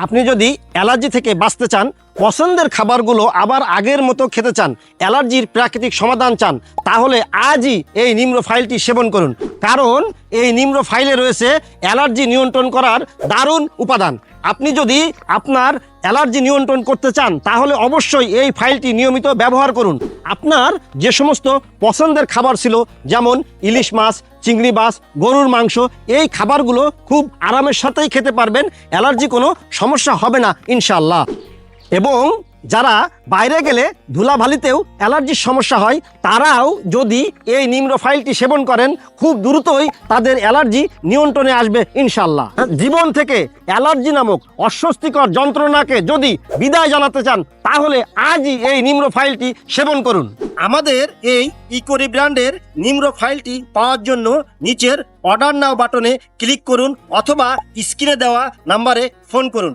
আপনি যদি অ্যালার্জি থেকে বাঁচতে চান পছন্দের খাবারগুলো আবার আগের মতো খেতে চান, অ্যালার্জির প্রাকৃতিক সমাধান চান, তাহলে আজই এই নিম্ন ফাইলটি সেবন করুন। কারণ এই নিম্ন ফাইলে রয়েছে অ্যালার্জি নিয়ন্ত্রণ করার দারুণ উপাদান। আপনি যদি আপনার অ্যালার্জি নিয়ন্ত্রণ করতে চান, তাহলে অবশ্যই এই ফাইলটি নিয়মিত ব্যবহার করুন। আপনার যে সমস্ত পছন্দের খাবার ছিল, যেমন ইলিশ মাছ, চিংড়ি মাছ, গরুর মাংস, এই খাবারগুলো খুব আরামের সাথেই খেতে পারবেন। অ্যালার্জি কোনো সমস্যা হবে না ইনশাল্লাহ এবং যারা বাইরে গেলে ধুলাবালিতেও অ্যালার্জির সমস্যা হয়, তারাও যদি এই নিম্ন ফাইলটি সেবন করেন, খুব দ্রুতই তাদের অ্যালার্জি নিয়ন্ত্রণে আসবে ইনশাল্লাহ জীবন থেকে অ্যালার্জি নামক অস্বস্তিকর যন্ত্রণাকে যদি বিদায় জানাতে চান, তাহলে আজই এই নিম্ন ফাইলটি সেবন করুন। আমাদের এই ইকোরি ব্র্যান্ডের নিম্র ফাইলটি পাওয়ার জন্য নিচের অর্ডার নাও বাটনে ক্লিক করুন অথবা স্ক্রিনে দেওয়া নাম্বারে ফোন করুন।